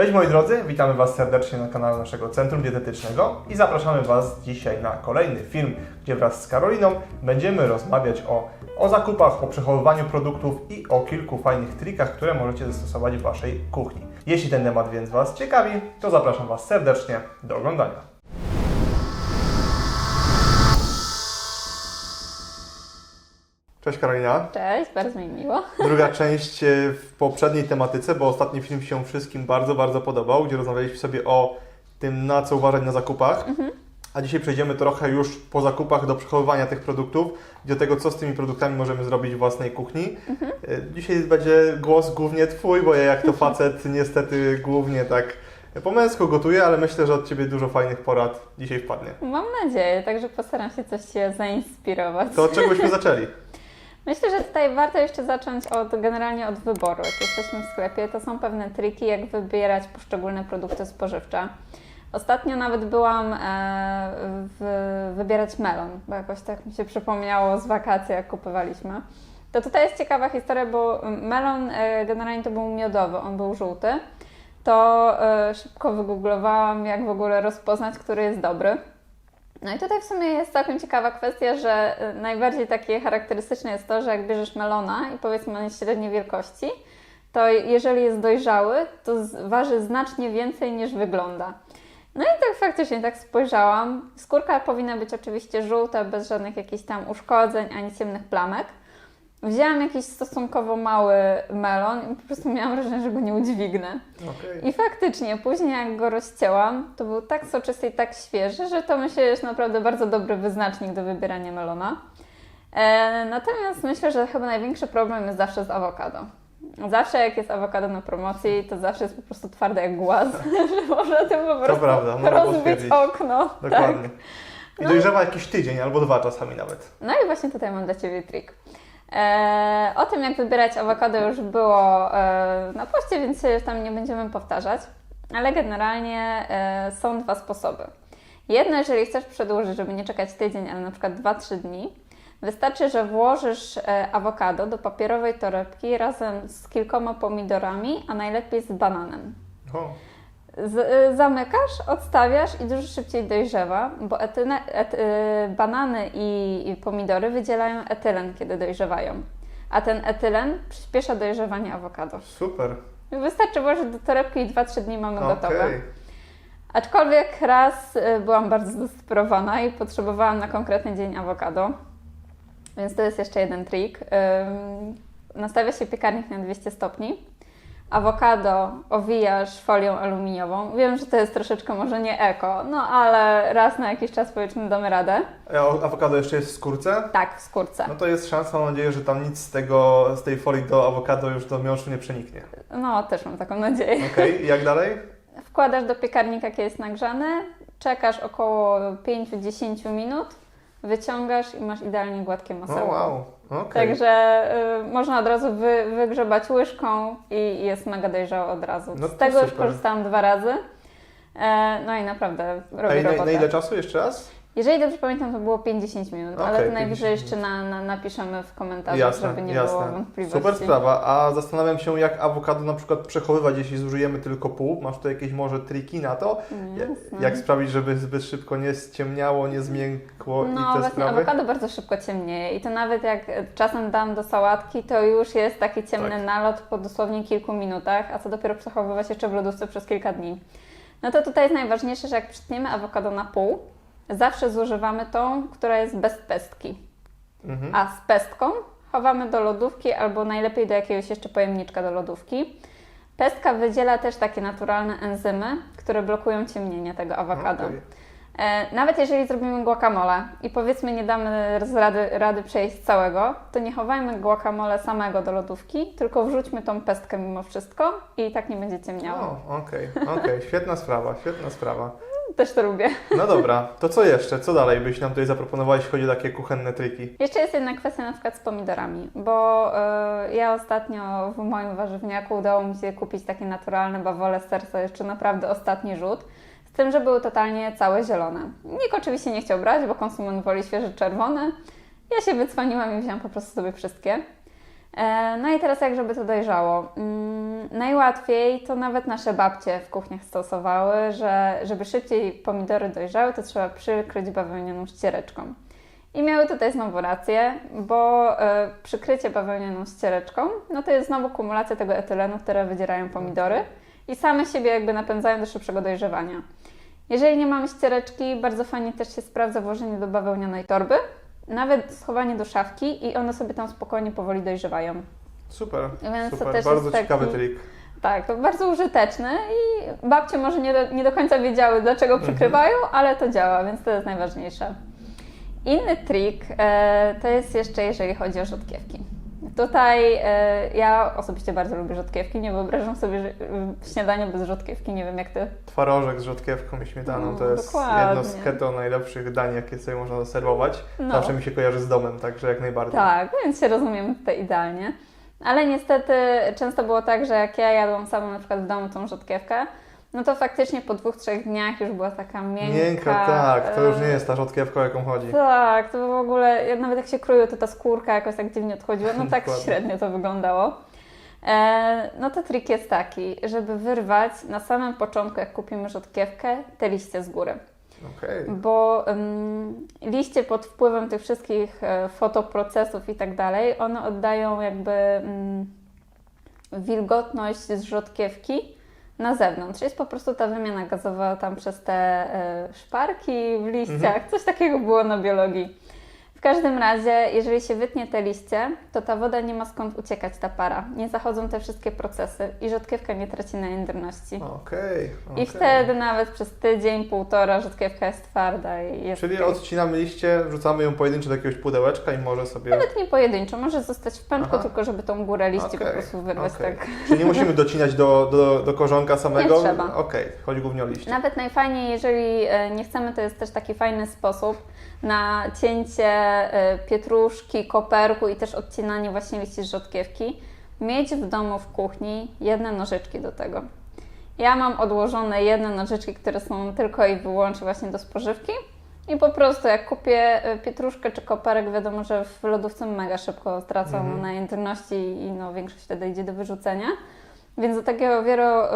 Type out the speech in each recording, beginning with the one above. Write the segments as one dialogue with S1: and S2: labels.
S1: Cześć moi drodzy, witamy Was serdecznie na kanale naszego Centrum Dietetycznego i zapraszamy Was dzisiaj na kolejny film, gdzie wraz z Karoliną będziemy rozmawiać o, o zakupach, o przechowywaniu produktów i o kilku fajnych trikach, które możecie zastosować w Waszej kuchni. Jeśli ten temat więc Was ciekawi, to zapraszam Was serdecznie do oglądania. Cześć Karolina.
S2: Cześć, bardzo mi miło.
S1: Druga część e, w poprzedniej tematyce, bo ostatni film się wszystkim bardzo, bardzo podobał, gdzie rozmawialiśmy sobie o tym, na co uważać na zakupach. A dzisiaj przejdziemy trochę już po zakupach do przechowywania tych produktów i do tego, co z tymi produktami możemy zrobić w własnej kuchni. E, Dzisiaj będzie głos głównie Twój, bo ja jak to facet niestety głównie tak po męsku gotuję, ale myślę, że od Ciebie dużo fajnych porad dzisiaj wpadnie.
S2: Mam nadzieję, także postaram się coś Cię zainspirować.
S1: To od czego byśmy zaczęli?
S2: Myślę, że tutaj warto jeszcze zacząć od generalnie od wyboru. Jak jesteśmy w sklepie, to są pewne triki, jak wybierać poszczególne produkty spożywcze. Ostatnio nawet byłam e, w, wybierać melon, bo jakoś tak mi się przypomniało z wakacji, jak kupowaliśmy. To tutaj jest ciekawa historia, bo melon e, generalnie to był miodowy, on był żółty. To e, szybko wygooglowałam, jak w ogóle rozpoznać, który jest dobry. No i tutaj w sumie jest całkiem ciekawa kwestia, że y, najbardziej takie charakterystyczne jest to, że jak bierzesz melona i powiedzmy on jest średniej wielkości, to jeżeli jest dojrzały, to waży znacznie więcej niż wygląda. No i tak faktycznie tak spojrzałam. Skórka powinna być oczywiście żółta, bez żadnych jakichś tam uszkodzeń ani ciemnych plamek. Wzięłam jakiś stosunkowo mały melon i po prostu miałam wrażenie, że go nie udźwignę.
S1: Okej.
S2: I faktycznie, później jak go rozcięłam, to był tak soczysty i tak świeży, że to myślę jest naprawdę bardzo dobry wyznacznik do wybierania melona. E, natomiast myślę, że chyba największy problem jest zawsze z awokado. Zawsze jak jest awokado na promocji, to zawsze jest po prostu twarde jak głaz, że można tym po prostu
S1: prawda,
S2: rozbić okno.
S1: Dokładnie.
S2: Tak.
S1: I dojrzewa jakiś tydzień albo dwa czasami nawet.
S2: No i właśnie tutaj mam dla Ciebie trik. E, o tym, jak wybierać awokado, już było e, na poście, więc się tam nie będziemy powtarzać. Ale generalnie e, są dwa sposoby. Jedno, jeżeli chcesz przedłużyć, żeby nie czekać tydzień, ale na przykład 2-3 dni, wystarczy, że włożysz e, awokado do papierowej torebki razem z kilkoma pomidorami, a najlepiej z bananem.
S1: O,
S2: Z, y, zamykasz, odstawiasz i dużo szybciej dojrzewa, bo etynę, et, y, banany i, i pomidory wydzielają etylen, kiedy dojrzewają. A ten etylen przyspiesza dojrzewanie awokado.
S1: super.
S2: Wystarczy włożyć do torebki i 2-3 dni mamy
S1: Okej.
S2: gotowe. Aczkolwiek raz y, byłam bardzo zdesperowana i potrzebowałam na konkretny dzień awokado. Więc to jest jeszcze jeden trik. Nastawia się piekarnik na 200 stopni. Awokado owijasz folią aluminiową. Wiem, że to jest troszeczkę może nie eko, no ale raz na jakiś czas powiedzmy damy radę.
S1: A awokado jeszcze jest w skórce?
S2: Tak, w skórce.
S1: No to jest szansa, mam nadzieję, że tam nic z tego, z tej folii do awokado już do miąższu nie przeniknie.
S2: No, też mam taką nadzieję.
S1: Okej, i jak dalej?
S2: Wkładasz do piekarnika, kiedy jest nagrzany, czekasz około 5-10 minut, wyciągasz i masz idealnie gładkie
S1: O
S2: masełko.
S1: wow, okej.
S2: Także y, można od razu wy, wygrzebać łyżką i jest mega dojrzałe od razu.
S1: No
S2: Z tego już
S1: super.
S2: korzystałam dwa razy. E, no i naprawdę
S1: A
S2: robi
S1: i na,
S2: robotę.
S1: na ile czasu jeszcze raz?
S2: Jeżeli dobrze pamiętam, to było 50 minut,
S1: Okej,
S2: ale to
S1: 50
S2: najwyżej jeszcze na, na, napiszemy w komentarzach,
S1: Jasne,
S2: żeby nie było
S1: jasne.
S2: wątpliwości.
S1: Super sprawa. A zastanawiam się, jak awokado na przykład przechowywać, jeśli zużyjemy tylko pół. Masz tu jakieś może triki na to? Ja-
S2: Jasne.
S1: Jak sprawić, żeby zbyt szybko nie ściemniało, nie zmiękło
S2: No
S1: i te
S2: właśnie,
S1: sprawy?
S2: awokado bardzo szybko ciemnieje i to nawet jak czasem dam do sałatki, to już jest taki ciemny
S1: Tak.
S2: nalot po dosłownie kilku minutach, a co dopiero przechowywać jeszcze w lodówce przez kilka dni. No to tutaj jest najważniejsze, że jak przytniemy awokado na pół, zawsze zużywamy tą, która jest bez pestki.
S1: Mhm.
S2: A z pestką chowamy do lodówki albo najlepiej do jakiegoś jeszcze pojemniczka do lodówki. Pestka wydziela też takie naturalne enzymy, które blokują ciemnienie tego awokado.
S1: Okej.
S2: E, Nawet jeżeli zrobimy guacamole i powiedzmy nie damy rady, rady przejść całego, to nie chowajmy guacamole samego do lodówki, tylko wrzućmy tą pestkę mimo wszystko i tak nie będzie ciemniało.
S1: Okej, okej, świetna sprawa, świetna sprawa.
S2: Też to lubię.
S1: No dobra, to co jeszcze? Co dalej byś nam tutaj zaproponował, jeśli chodzi o takie kuchenne triki?
S2: Jeszcze jest jedna kwestia na przykład z pomidorami, bo e, ja ostatnio w moim warzywniaku udało mi się kupić takie naturalne bawole z serca, jeszcze naprawdę ostatni rzut, z tym, że były totalnie całe zielone. Nikt oczywiście nie chciał brać, bo konsument woli świeże czerwone. Ja się wycwaniłam i wzięłam po prostu sobie wszystkie. E, No i teraz jak żeby to dojrzało? Mm, Najłatwiej to nawet nasze babcie w kuchniach stosowały, że żeby szybciej pomidory dojrzały, to trzeba przykryć bawełnianą ściereczką. I miały tutaj znowu rację, bo e, przykrycie bawełnianą ściereczką, no to jest znowu kumulacja tego etylenu, które wydzierają pomidory i same siebie jakby napędzają do szybszego dojrzewania. Jeżeli nie mamy ściereczki, bardzo fajnie też się sprawdza włożenie do bawełnianej torby, nawet schowanie do szafki i one sobie tam spokojnie powoli dojrzewają.
S1: Super,
S2: Więc to
S1: super.
S2: też
S1: Bardzo
S2: taki-
S1: ciekawy trik.
S2: Tak, to bardzo użyteczne i babcie może nie do, nie do końca wiedziały, dlaczego
S1: Mhm.
S2: przykrywają, ale to działa, więc to jest najważniejsze. Inny trik e, to jest jeszcze, jeżeli chodzi o rzodkiewki. Tutaj e, ja osobiście bardzo lubię rzodkiewki, nie wyobrażam sobie że, e, śniadania bez rzodkiewki, nie wiem jak ty.
S1: Twarożek z rzodkiewką i śmietaną
S2: No,
S1: to jest
S2: dokładnie.
S1: jedno z keto najlepszych dań, jakie sobie można zaserwować.
S2: No.
S1: Zawsze mi się kojarzy z domem, także jak najbardziej.
S2: Tak, więc się rozumiemy tutaj idealnie. Ale niestety często było tak, że jak ja jadłam sama na przykład w domu tą rzodkiewkę, no to faktycznie po dwóch, trzech dniach już była taka miękka.
S1: Miękka, tak, to już nie
S2: e,
S1: jest ta rzodkiewka, o jaką chodzi.
S2: Tak, to w ogóle, nawet jak się kruiło, to ta skórka jakoś tak dziwnie odchodziła, no tak średnio to wyglądało. E, no to trik jest taki, żeby wyrwać na samym początku, jak kupimy rzodkiewkę, te liście z góry.
S1: Okej.
S2: Bo ym, liście pod wpływem tych wszystkich e, fotoprocesów i tak dalej, one oddają jakby ym, wilgotność z rzodkiewki na zewnątrz. Jest po prostu ta wymiana gazowa tam przez te e, szparki w liściach. Coś takiego było na biologii. W każdym razie, jeżeli się wytnie te liście, to ta woda nie ma skąd uciekać, ta para. Nie zachodzą te wszystkie procesy i rzodkiewka nie traci na jędrności.
S1: Okej.
S2: I wtedy nawet przez tydzień, półtora rzodkiewka jest twarda i jest
S1: Czyli
S2: okej.
S1: odcinamy liście, wrzucamy ją pojedynczo do jakiegoś pudełeczka i może sobie...
S2: Nawet nie pojedynczo, może zostać w pęczku,
S1: Aha.
S2: tylko żeby tą górę liści po
S1: Okej,
S2: prostu wyrwać
S1: okej.
S2: tak.
S1: Czyli nie musimy docinać do, do, do korzonka samego?
S2: Nie trzeba.
S1: Okej, chodzi głównie o liście.
S2: Nawet najfajniej, jeżeli e, nie chcemy, to jest też taki fajny sposób na cięcie e, pietruszki, koperku i też odcinanie właśnie liści z rzodkiewki. Mieć w domu w kuchni jedne nożyczki do tego. Ja mam odłożone jedne nożyczki, które są tylko i wyłącznie właśnie do spożywki. I po prostu jak kupię e, pietruszkę czy koperek, wiadomo, że w lodówce mega szybko tracą
S1: Mhm.
S2: na jędrności i no, większość wtedy idzie do wyrzucenia. Więc do takiego wiero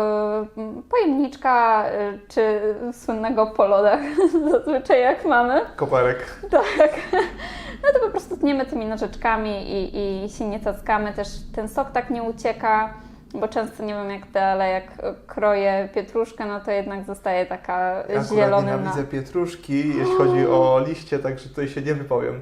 S2: y, pojemniczka y, czy słynnego po lodach, zazwyczaj jak mamy,
S1: Koperek.
S2: tak, no to po prostu tniemy tymi nożyczkami i, i się nie cackamy. Też ten sok tak nie ucieka, bo często nie wiem jak ty, ale jak kroję pietruszkę, no to jednak zostaje taka
S1: Ja akurat
S2: zielony na...
S1: nienawidzę pietruszki, jeśli chodzi o liście, także tutaj się nie wypowiem.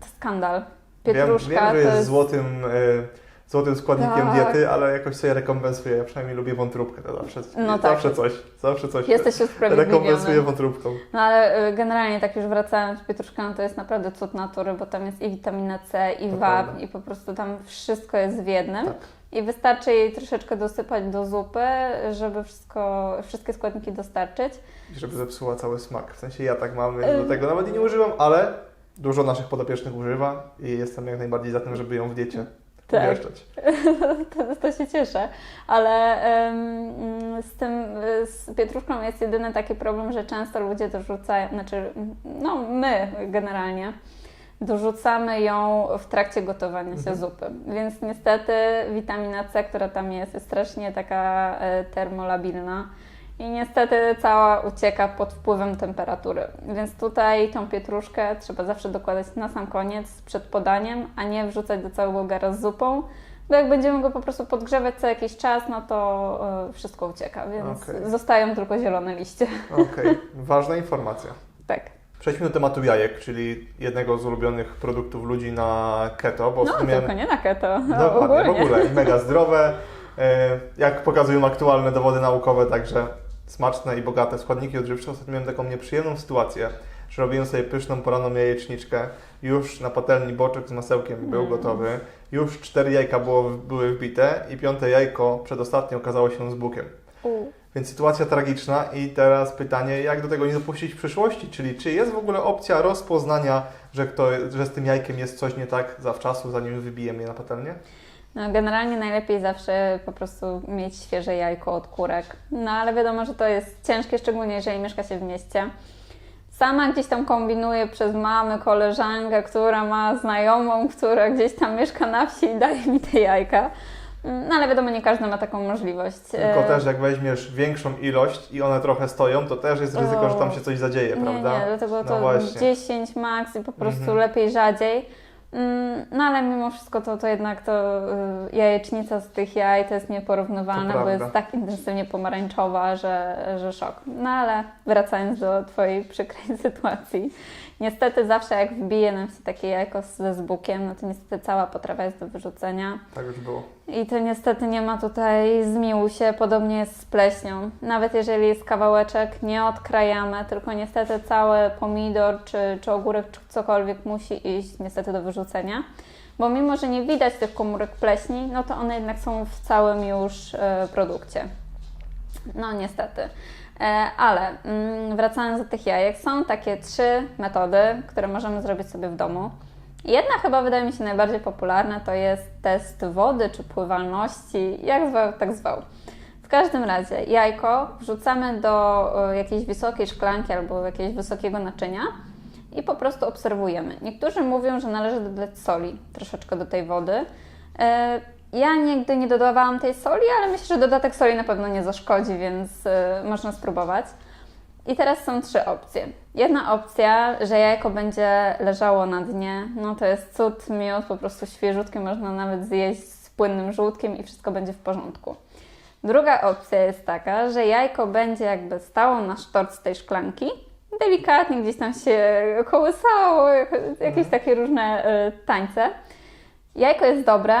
S2: To skandal.
S1: Wiem,
S2: Pietruszka
S1: wiem, że
S2: to
S1: jest,
S2: jest...
S1: złotym, y, złotym składnikiem
S2: Tak.
S1: diety, ale jakoś sobie rekompensuję. Ja przynajmniej lubię wątróbkę, to zawsze,
S2: No tak.
S1: zawsze coś, zawsze coś
S2: Jesteś usprawiedliwiony.
S1: rekompensuję wątróbką.
S2: No ale y, generalnie tak już wracając, pietruszka no to jest naprawdę cud natury, bo tam jest i witamina C, i
S1: To prawda.
S2: i po prostu tam wszystko jest w jednym.
S1: Tak.
S2: I wystarczy jej troszeczkę dosypać do zupy, żeby wszystko, wszystkie składniki dostarczyć.
S1: I żeby zepsuła cały smak. W sensie ja tak mam,
S2: Y-
S1: do tego nawet nie używam, ale dużo naszych podopiecznych używa i jestem jak najbardziej za tym, żeby ją w diecie
S2: Tak.
S1: umieszczać.
S2: to, to się cieszę. Ale em, z tym, z pietruszką jest jedyny taki problem, że często ludzie dorzucają, znaczy, no my generalnie, dorzucamy ją w trakcie gotowania się
S1: Mhm.
S2: zupy. Więc niestety witamina C, która tam jest, jest strasznie taka e, termolabilna. I niestety cała ucieka pod wpływem temperatury. Więc tutaj tą pietruszkę trzeba zawsze dokładać na sam koniec, przed podaniem, a nie wrzucać do całego gara z zupą. Bo jak będziemy go po prostu podgrzewać co jakiś czas, no to e, wszystko ucieka, więc
S1: Okej.
S2: zostają tylko zielone liście.
S1: Okej, ważna informacja.
S2: Tak.
S1: Przejdźmy do tematu jajek, czyli jednego z ulubionych produktów ludzi na keto, bo
S2: No,
S1: w sumie
S2: tylko nie na keto, no,
S1: Dokładnie, w
S2: ogólnie.
S1: ogóle i mega zdrowe, e, jak pokazują aktualne dowody naukowe, także smaczne i bogate składniki odżywcze. Ostatnio miałem taką nieprzyjemną sytuację, że robiłem sobie pyszną poranną jajeczniczkę, już na patelni boczek z masełkiem był
S2: Mm.
S1: gotowy, już cztery jajka było, były wbite i piąte jajko przedostatnie okazało się z bukiem. Więc sytuacja tragiczna i teraz pytanie, jak do tego nie dopuścić w przyszłości, czyli czy jest w ogóle opcja rozpoznania, że, kto, że z tym jajkiem jest coś nie tak zawczasu, zanim wybijemy je na patelnię?
S2: No, generalnie najlepiej zawsze po prostu mieć świeże jajko od kurek. No ale wiadomo, że to jest ciężkie, szczególnie jeżeli mieszka się w mieście. Sama gdzieś tam kombinuję przez mamę, koleżankę, która ma znajomą, która gdzieś tam mieszka na wsi i daje mi te jajka. No ale wiadomo, nie każdy ma taką możliwość.
S1: Tylko
S2: E,
S1: też jak weźmiesz większą ilość i one trochę stoją, to też jest ryzyko, że tam się coś zadzieje,
S2: Nie,
S1: prawda?
S2: nie, dlatego
S1: No
S2: to
S1: właśnie.
S2: 10 max i po prostu
S1: Mhm.
S2: lepiej rzadziej. Mm, No ale mimo wszystko to, to jednak to y, jajecznica z tych jaj to jest nieporównywalna,
S1: To
S2: bo jest tak intensywnie pomarańczowa, że, że szok. No ale wracając do Twojej przykrej sytuacji. Niestety zawsze jak wbije nam się takie jajko ze zbukiem, no to niestety cała potrawa jest do wyrzucenia.
S1: Tak już było.
S2: I to niestety nie ma tutaj zmiłu się, podobnie jest z pleśnią. Nawet jeżeli jest kawałeczek, nie odkrajamy, tylko niestety cały pomidor czy, czy ogórek, czy cokolwiek musi iść niestety do wyrzucenia. Bo mimo, że nie widać tych komórek pleśni, no to one jednak są w całym już e, produkcie. No niestety. E, ale mm, wracając do tych jajek, są takie trzy metody, które możemy zrobić sobie w domu. Jedna chyba wydaje mi się najbardziej popularna to jest test wody czy pływalności, jak zwał, tak zwał. W każdym razie jajko wrzucamy do e, jakiejś wysokiej szklanki albo jakiegoś wysokiego naczynia i po prostu obserwujemy. Niektórzy mówią, że należy dodać soli troszeczkę do tej wody. Ja nigdy nie dodawałam tej soli, ale myślę, że dodatek soli na pewno nie zaszkodzi, więc e, można spróbować. I teraz są trzy opcje. Jedna opcja, że jajko będzie leżało na dnie, no to jest cud, miód, po prostu świeżutkie, można nawet zjeść z płynnym żółtkiem i wszystko będzie w porządku. Druga opcja jest taka, że jajko będzie jakby stało na sztorc tej szklanki, delikatnie gdzieś tam się kołysało, jak- jakieś takie różne y, tańce. Jajko jest dobre,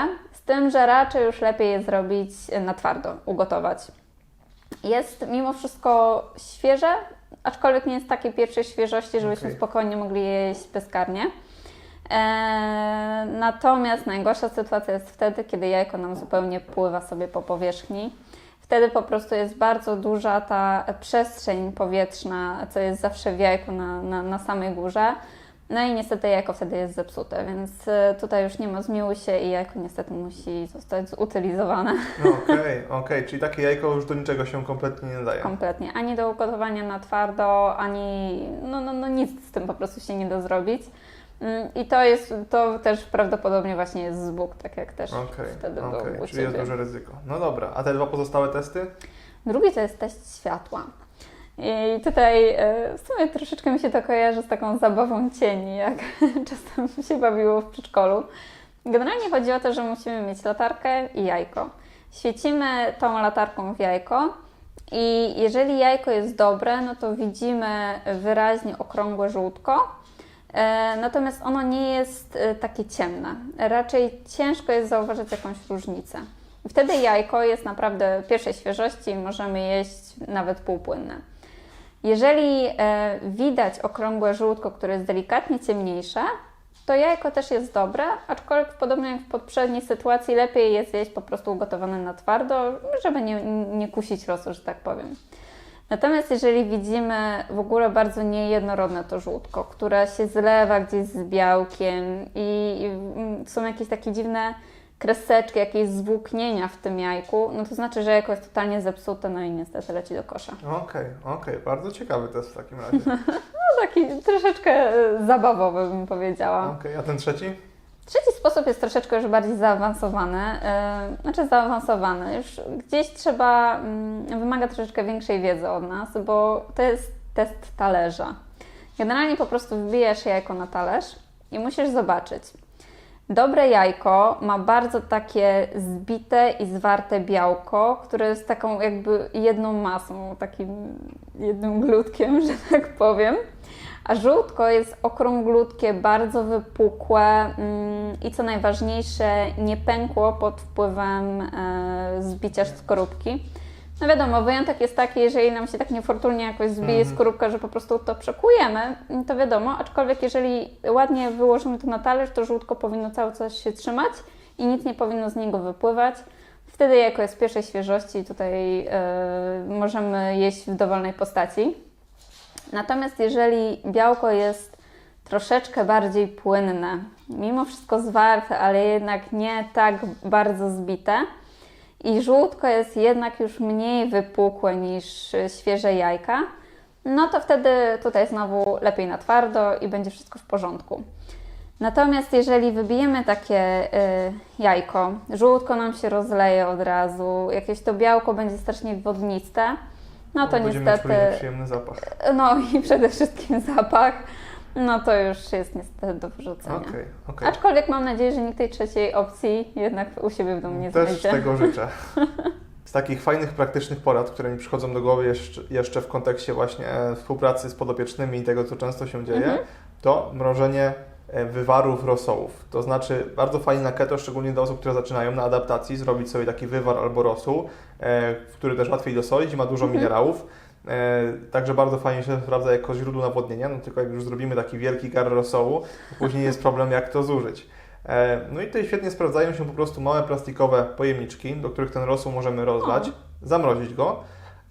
S2: tym, że raczej już lepiej je zrobić na twardo, ugotować. Jest mimo wszystko świeże, aczkolwiek nie jest takiej pierwszej świeżości, żebyśmy
S1: Okej.
S2: spokojnie mogli je jeść bezkarnie. Eee, natomiast najgorsza sytuacja jest wtedy, kiedy jajko nam zupełnie pływa sobie po powierzchni. Wtedy po prostu jest bardzo duża ta przestrzeń powietrzna, co jest zawsze w jajku na, na, na samej górze. No i niestety jajko wtedy jest zepsute, więc e, tutaj już nie ma zmiłuj się i jajko niestety musi zostać zutylizowane
S1: No okej, okej, czyli takie jajko już do niczego się kompletnie nie nadaje.
S2: kompletnie. Ani do ugotowania na twardo, ani no, no, no nic z tym po prostu się nie da zrobić. Mm, I to jest, to też prawdopodobnie właśnie jest zbóg, tak jak też
S1: Okej,
S2: wtedy
S1: okej,
S2: był u
S1: czyli jest
S2: Ciebie.
S1: duże ryzyko. No dobra, a te dwa pozostałe testy?
S2: Drugi to jest test światła. I tutaj e, w sumie troszeczkę mi się to kojarzy z taką zabawą cieni, jak czasem się bawiło w przedszkolu. Generalnie chodzi o to, że musimy mieć latarkę i jajko. Świecimy tą latarką w jajko i jeżeli jajko jest dobre, no to widzimy wyraźnie okrągłe żółtko, e, natomiast ono nie jest e, takie ciemne. Raczej ciężko jest zauważyć jakąś różnicę. Wtedy jajko jest naprawdę pierwszej świeżości i możemy jeść nawet półpłynne. Jeżeli e, widać okrągłe żółtko, które jest delikatnie ciemniejsze, to jajko też jest dobre, aczkolwiek podobnie jak w poprzedniej sytuacji lepiej jest jeść po prostu ugotowane na twardo, żeby nie, nie kusić losu, że tak powiem. Natomiast jeżeli widzimy w ogóle bardzo niejednorodne to żółtko, które się zlewa gdzieś z białkiem i, mm, są jakieś takie dziwne kreseczki, jakieś zwłóknienia w tym jajku, no to znaczy, że jajko jest totalnie zepsute, no i niestety leci do kosza.
S1: Okej, okej, bardzo ciekawy test w takim razie.
S2: No taki troszeczkę e, zabawowy bym powiedziała.
S1: Okej, a ten trzeci?
S2: Trzeci sposób jest troszeczkę już bardziej zaawansowany, yy, znaczy zaawansowany. Już gdzieś trzeba, mm, wymaga troszeczkę większej wiedzy od nas, bo to jest test talerza. Generalnie po prostu wbijasz jajko na talerz i musisz zobaczyć. Dobre jajko ma bardzo takie zbite i zwarte białko, które jest taką jakby jedną masą, takim jednym glutkiem, że tak powiem. A żółtko jest okrąglutkie, bardzo wypukłe mm, i co najważniejsze, nie pękło pod wpływem e, zbicia skorupki. No wiadomo, wyjątek jest taki, jeżeli nam się tak niefortunnie jakoś zbije
S1: Mhm.
S2: skorupka, że po prostu to przekujemy, to wiadomo, aczkolwiek jeżeli ładnie wyłożymy to na talerz, to żółtko powinno cały czas się trzymać i nic nie powinno z niego wypływać. Wtedy jajko jest pierwszej świeżości tutaj e, możemy jeść w dowolnej postaci. Natomiast jeżeli białko jest troszeczkę bardziej płynne, mimo wszystko zwarte, ale jednak nie tak bardzo zbite, i żółtko jest jednak już mniej wypukłe niż świeże jajka, no to wtedy tutaj znowu lepiej na twardo i będzie wszystko w porządku. Natomiast jeżeli wybijemy takie y, jajko, żółtko nam się rozleje od razu, jakieś to białko będzie strasznie wodniste, no to
S1: Będziemy mieć
S2: niestety,
S1: później przyjemny zapach.
S2: no i przede wszystkim zapach, no to już jest niestety do wyrzucenia.
S1: Okej, okej.
S2: Aczkolwiek mam nadzieję, że nikt tej trzeciej opcji jednak u siebie w domu nie
S1: Też
S2: znajdzie.
S1: tego życzę. Z takich fajnych, praktycznych porad, które mi przychodzą do głowy jeszcze, jeszcze w kontekście właśnie e, współpracy z podopiecznymi i tego, co często się dzieje,
S2: Mhm.
S1: to mrożenie e, wywarów rosołów. To znaczy bardzo fajnie na keto, szczególnie dla osób, które zaczynają na adaptacji, zrobić sobie taki wywar albo rosół, e, który też łatwiej dosolić i ma dużo
S2: Mhm.
S1: minerałów. E, Także bardzo fajnie się sprawdza jako źródło nawodnienia, no tylko jak już zrobimy taki wielki gar rosołu, to później jest problem jak to zużyć. E, No i tutaj świetnie sprawdzają się po prostu małe plastikowe pojemniczki, do których ten rosół możemy rozlać, zamrozić go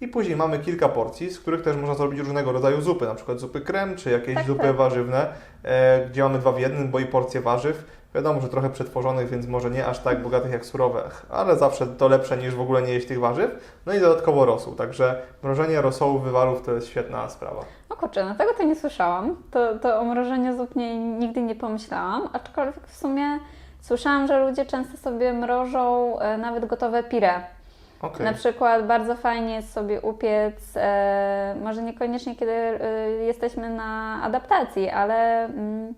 S1: i później mamy kilka porcji, z których też można zrobić różnego rodzaju zupy, na przykład zupy krem czy jakieś
S2: Tak,
S1: zupy
S2: tak.
S1: warzywne, e, gdzie mamy dwa w jednym, bo i porcje warzyw. Wiadomo, że trochę przetworzonych, więc może nie aż tak bogatych jak surowe, ale zawsze to lepsze niż w ogóle nie jeść tych warzyw. No i dodatkowo rosół, także mrożenie rosołu wywarów to jest świetna sprawa.
S2: O kurczę, no tego to nie słyszałam. To, to o mrożeniu zup nie, nigdy nie pomyślałam, aczkolwiek w sumie słyszałam, że ludzie często sobie mrożą e, nawet gotowe pire.
S1: Okej.
S2: Na przykład bardzo fajnie jest sobie upiec, e, może niekoniecznie kiedy e, jesteśmy na adaptacji, ale mm,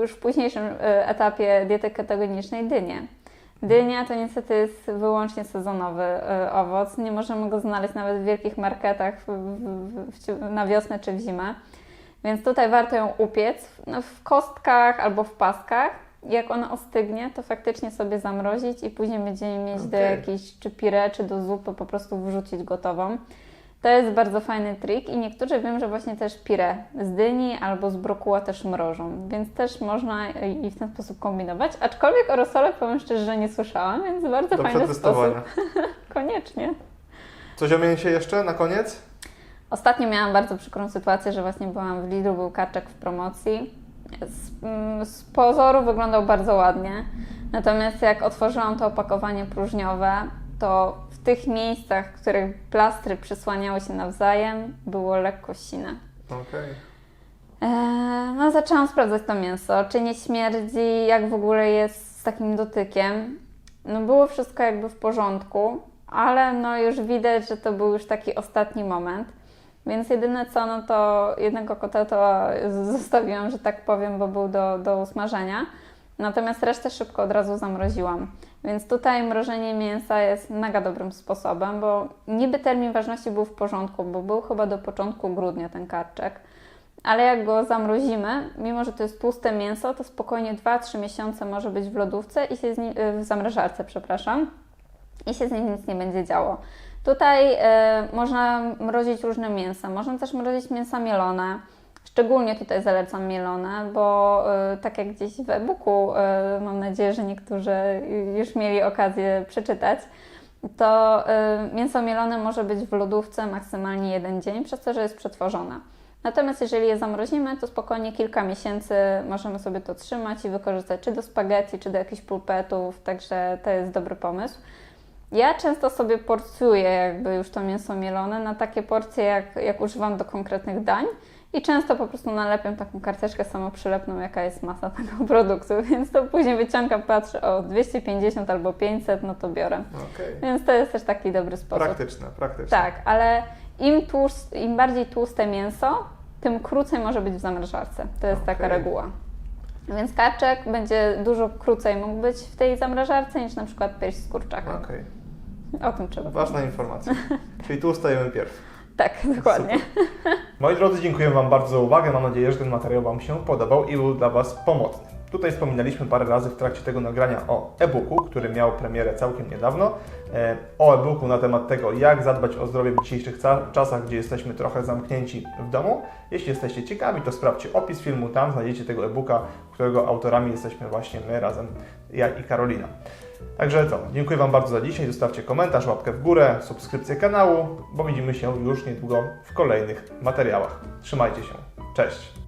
S2: już w późniejszym e, etapie diety ketogenicznej dynię. Dynia to niestety jest wyłącznie sezonowy e, owoc. Nie możemy go znaleźć nawet w wielkich marketach w, w, w, w, na wiosnę czy w zimę. Więc tutaj warto ją upiec w, no, w kostkach albo w paskach. Jak ona ostygnie, to faktycznie sobie zamrozić i później będziemy mieć do
S1: Okej.
S2: jakiejś czy pire, czy do zupy po prostu wrzucić gotową. To jest bardzo fajny trik i niektórzy wiem, że właśnie też pire z dyni albo z brokuła też mrożą, więc też można i w ten sposób kombinować. Aczkolwiek o rosole powiem szczerze, że nie słyszałam, więc bardzo
S1: Do
S2: fajny sposób. Koniecznie.
S1: Coś o mięsie jeszcze na koniec?
S2: Ostatnio miałam bardzo przykrą sytuację, że właśnie byłam w Lidlu, był karczek w promocji. Z, mm, z pozoru wyglądał bardzo ładnie, natomiast jak otworzyłam to opakowanie próżniowe, to w tych miejscach, w których plastry przysłaniały się nawzajem, było lekko sine.
S1: Okej.
S2: Eee, no, zaczęłam sprawdzać to mięso, czy nie śmierdzi, jak w ogóle jest z takim dotykiem. No, było wszystko jakby w porządku, ale no już widać, że to był już taki ostatni moment. Więc jedyne co, no to jednego koteta zostawiłam, że tak powiem, bo był do, do usmażenia. Natomiast resztę szybko od razu zamroziłam. Więc tutaj mrożenie mięsa jest mega dobrym sposobem, bo niby termin ważności był w porządku, bo był chyba do początku grudnia ten karczek. Ale jak go zamrozimy, mimo że to jest tłuste mięso, to spokojnie 2-3 miesiące może być w lodówce i się z nim, y, w zamrażarce, przepraszam, i się z nim nic nie będzie działo. Tutaj e, można mrozić różne mięsa, można też mrozić mięsa mielone. Szczególnie tutaj zalecam mielone, bo e, tak jak gdzieś w e-booku, e, mam nadzieję, że niektórzy już mieli okazję przeczytać, to e, mięso mielone może być w lodówce maksymalnie jeden dzień, przez to, że jest przetworzone. Natomiast jeżeli je zamrozimy, to spokojnie kilka miesięcy możemy sobie to trzymać i wykorzystać czy do spaghetti, czy do jakichś pulpetów, także to jest dobry pomysł. Ja często sobie porcjuję jakby już to mięso mielone na takie porcje, jak, jak używam do konkretnych dań i często po prostu nalepiam taką karteczkę samoprzylepną, jaka jest masa tego produktu, więc to później wyciągam, patrzę o 250 albo 500, no to biorę.
S1: Okej.
S2: Więc to jest też taki dobry sposób.
S1: Praktyczne, praktyczne.
S2: Tak, ale im, tłust, im bardziej tłuste mięso, tym krócej może być w zamrażarce. To jest taka
S1: Okej.
S2: reguła. Więc kaczek będzie dużo krócej mógł być w tej zamrażarce niż na przykład pierś z kurczaka.
S1: Okej.
S2: O tym trzeba
S1: Ważna informacja. Czyli tu ustajemy pierw.
S2: Tak, dokładnie.
S1: Moi drodzy, dziękuję Wam bardzo za uwagę. Mam nadzieję, że ten materiał Wam się podobał i był dla Was pomocny. Tutaj wspominaliśmy parę razy w trakcie tego nagrania o e-booku, który miał premierę całkiem niedawno. E, O e-booku na temat tego, jak zadbać o zdrowie w dzisiejszych czasach, gdzie jesteśmy trochę zamknięci w domu. Jeśli jesteście ciekawi, to sprawdźcie opis filmu, tam znajdziecie tego e-booka, którego autorami jesteśmy właśnie my razem, ja i Karolina. Także co, dziękuję Wam bardzo za dzisiaj. Zostawcie komentarz, łapkę w górę, subskrypcję kanału, bo widzimy się już niedługo w kolejnych materiałach. Trzymajcie się. Cześć!